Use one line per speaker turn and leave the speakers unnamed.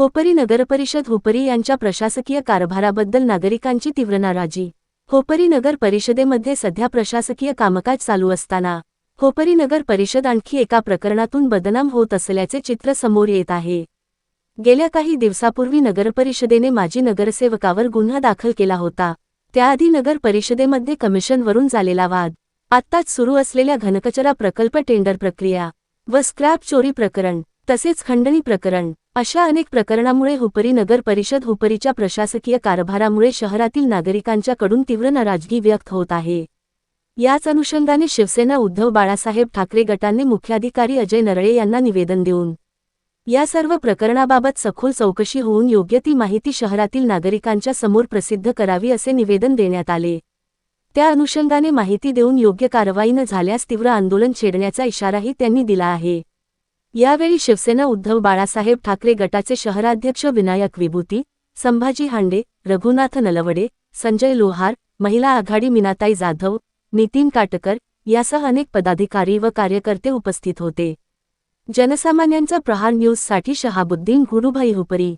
होपरी नगरपरिषद होपरी यांच्या प्रशासकीय कारभाराबद्दल नागरिकांची तीव्र नाराजी. होपरी नगर परिषदेमध्ये सध्या प्रशासकीय कामकाज चालू असताना होपरी नगर परिषद आणखी एका प्रकरणातून बदनाम होत असल्याचे चित्र समोर येत आहे. गेल्या काही दिवसापूर्वी नगरपरिषदेने माजी नगरसेवकावर गुन्हा दाखल केला होता. त्याआधी नगर परिषदेमध्ये कमिशनवरून झालेला वाद. आत्ताच सुरू असलेल्या घनकचरा प्रकल्प टेंडर प्रक्रिया व स्क्रॅप चोरी प्रकरण तसेच खंडणी प्रकरण. अशा अनेक प्रकरणामुळे हुपरी नगर परिषद हुपरीच्या प्रशासकीय कारभारामुळे शहरातील नागरिकांच्याकडून तीव्र नाराजगी व्यक्त होत आहे. याच अनुषंगाने शिवसेना उद्धव बाळासाहेब ठाकरे गटाने मुख्याधिकारी अजय नरळे यांना निवेदन देऊन या सर्व प्रकरणाबाबत सखोल चौकशी होऊन योग्य ती माहिती शहरातील नागरिकांच्या समोर प्रसिद्ध करावी असे निवेदन देण्यात आले. त्या अनुषंगाने माहिती देऊन योग्य कारवाई न झाल्यास तीव्र आंदोलन छेडण्याचा इशाराही त्यांनी दिला आहे. यावेळी शिवसेना उद्धव बाळासाहेब ठाकरे गटाचे शहराध्यक्ष विनायक विभूती संभाजी हांडे रघुनाथ नलवडे संजय लोहार महिला आघाडी मीनाताई जाधव नितीन काटकर यासह अनेक पदाधिकारी व कार्यकर्ते उपस्थित होते. जनसामान्यांचा प्रहार न्यूजसाठी शहाबुद्दीन गुरुभाई हुपरी.